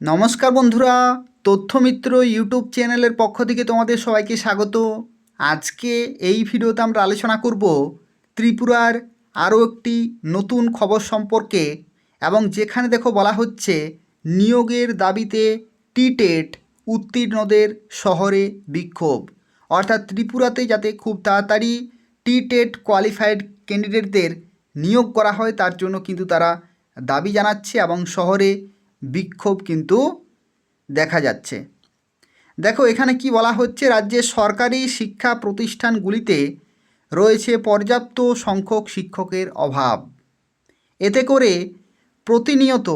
নমস্কার বন্ধুরা, তথ্যমিত্র ইউটিউব চ্যানেলের পক্ষ থেকে তোমাদের সবাইকে স্বাগত। আজকে এই ভিডিওতে আমরা আলোচনা করব ত্রিপুরার আরও একটি নতুন খবর সম্পর্কে এবং যেখানে দেখো বলা হচ্ছে নিয়োগের দাবিতে টিটেট উত্তীর্ণদের শহরে বিক্ষোভ। অর্থাৎ ত্রিপুরাতে যাতে খুব তাড়াতাড়ি টিটেট কোয়ালিফাইড ক্যান্ডিডেটদের নিয়োগ করা হয়, তার জন্য কিন্তু তারা দাবি জানাচ্ছে এবং শহরে বিক্ষোভ কিন্তু দেখা যাচ্ছে। দেখো, এখানে কি বলা হচ্ছে? রাজ্যের সরকারি শিক্ষা প্রতিষ্ঠানগুলিতে রয়েছে পর্যাপ্ত সংখ্যক শিক্ষকের অভাব। এতে করে প্রতিনিয়ত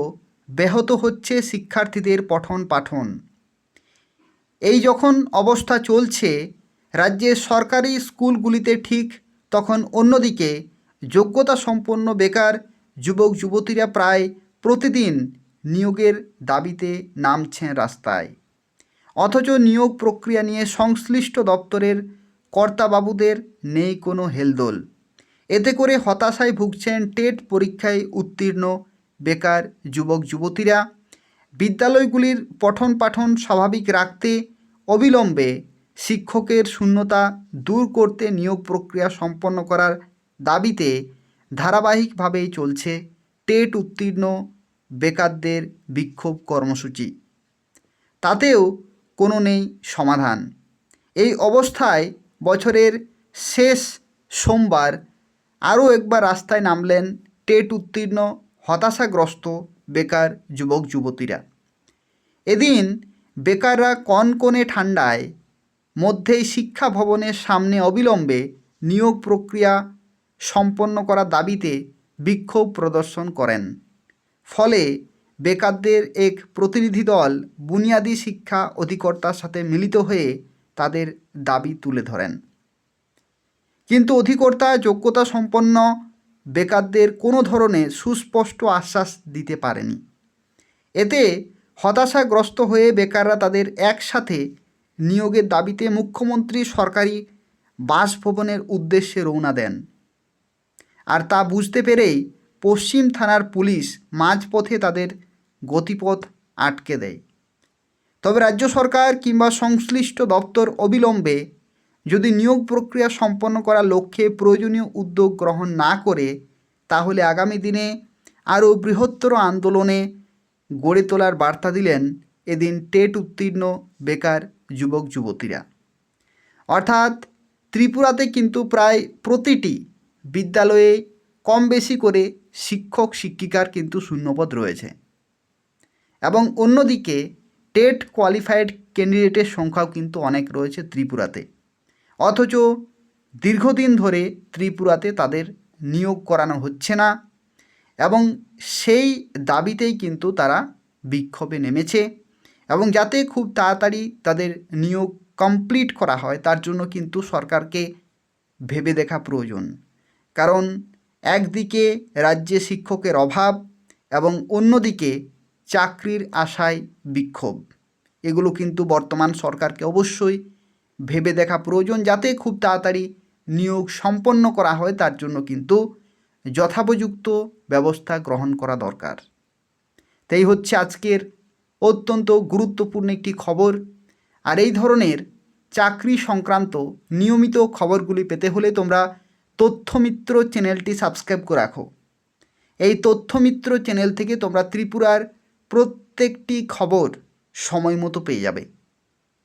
ব্যাহত হচ্ছে শিক্ষার্থীদের পঠন পাঠন এই যখন অবস্থা চলছে, রাজ্যের সরকারি স্কুলগুলিতে ঠিক তখন অন্যদিকে যোগ্যতা সম্পন্ন বেকার যুবক যুবতীরা প্রায় প্রতিদিন নিয়োগের দাবিতে নামছেন রাস্তায়। অথচ নিয়োগ প্রক্রিয়া নিয়ে সংশ্লিষ্ট দপ্তরের কর্তাবাবুদের নেই কোনো হেলদোল। এতে করে হতাশায় ভুগছেন টেট পরীক্ষায় উত্তীর্ণ বেকার যুবক যুবতীরা। বিদ্যালয়গুলির পঠন পাঠন স্বাভাবিক রাখতে অবিলম্বে শিক্ষকের শূন্যতা দূর করতে নিয়োগ প্রক্রিয়া সম্পন্ন করার দাবিতে ধারাবাহিকভাবেই চলছে টেট উত্তীর্ণ বেকারদের বিক্ষোভ কর্মসূচি। তাতেও কোনো নেই সমাধান। এই অবস্থায় বছরের শেষ সোমবার আরও একবার রাস্তায় নামলেন টেট উত্তীর্ণ, হতাশাগ্রস্ত বেকার যুবক, যুবতীরা। এদিন বেকাররা কনকনে ঠান্ডায় মধ্যেই শিক্ষা ভবনের সামনে অবিলম্বে নিয়োগ প্রক্রিয়া সম্পন্ন করার দাবিতে বিক্ষোভ প্রদর্শন করেন। ফলে বেকারদের এক প্রতিনিধি দল বুনিয়াদী শিক্ষা অধিকর্তার সাথে মিলিত হয়ে তাদের দাবি তুলে ধরেন। কিন্তু অধিকর্তা যোগ্যতা সম্পন্ন বেকারদের কোনো ধরনের সুস্পষ্ট আশ্বাস দিতে পারেনি। এতে হতাশাগ্রস্ত হয়ে বেকাররা তাদের একসাথে নিয়োগের দাবিতে মুখ্যমন্ত্রী সরকারি বাসভবনের উদ্দেশ্যে রওনা দেন। আর তা বুঝতে পেরেই পশ্চিম থানার পুলিশ মাঝপথে তাদের গতিপথ আটকে দেয়। তবে রাজ্য সরকার কিংবা সংশ্লিষ্ট দপ্তর অবিলম্বে যদি নিয়োগ প্রক্রিয়া সম্পন্ন করার লক্ষ্যে প্রয়োজনীয় উদ্যোগ গ্রহণ না করে, তাহলে আগামী দিনে আরও বৃহত্তর আন্দোলনে গড়ে তোলার বার্তা দিলেন এদিন টেট উত্তীর্ণ বেকার যুবক যুবতীরা। অর্থাৎ ত্রিপুরাতে কিন্তু প্রায় প্রতিটি বিদ্যালয়ে কম বেশি করে শিক্ষক শিক্ষিকার কিন্তু শূন্যপদ রয়েছে। এবং অন্যদিকে টেট কোয়ালিফাইড ক্যান্ডিডেটের সংখ্যাও কিন্তু অনেক রয়েছে ত্রিপুরাতে। অথচ দীর্ঘদিন ধরে ত্রিপুরাতে তাদের নিয়োগ করানো হচ্ছে না এবং সেই দাবিতেই কিন্তু তারা বিক্ষোভে নেমেছে এবং যাতে খুব তাড়াতাড়ি তাদের নিয়োগ কমপ্লিট করা হয়, তার জন্য কিন্তু সরকারকে ভেবে দেখা প্রয়োজন। কারণ একদিকে রাজ্যে শিক্ষকের অভাব এবং অন্যদিকে চাকরির আশায় বিক্ষোভ। এগুলো কিন্তু বর্তমান সরকারকে অবশ্যই ভেবে দেখা প্রয়োজন যাতে খুব তাড়াতাড়ি নিয়োগ সম্পন্ন করা হয়, তার জন্য কিন্তু যথোপযুক্ত ব্যবস্থা গ্রহণ করা দরকার। তাই হচ্ছে আজকের অত্যন্ত গুরুত্বপূর্ণ একটি খবর, আর এই ধরনের চাকরি সংক্রান্ত নিয়মিত খবরগুলি পেতে হলে তোমরা তথ্যমিত্র চ্যানেলটি সাবস্ক্রাইব করে রাখো। এই তথ্যমিত্র চ্যানেল থেকে তোমরা ত্রিপুরার প্রত্যেকটি খবর সময় মতো পেয়ে যাবে।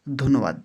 ধন্যবাদ।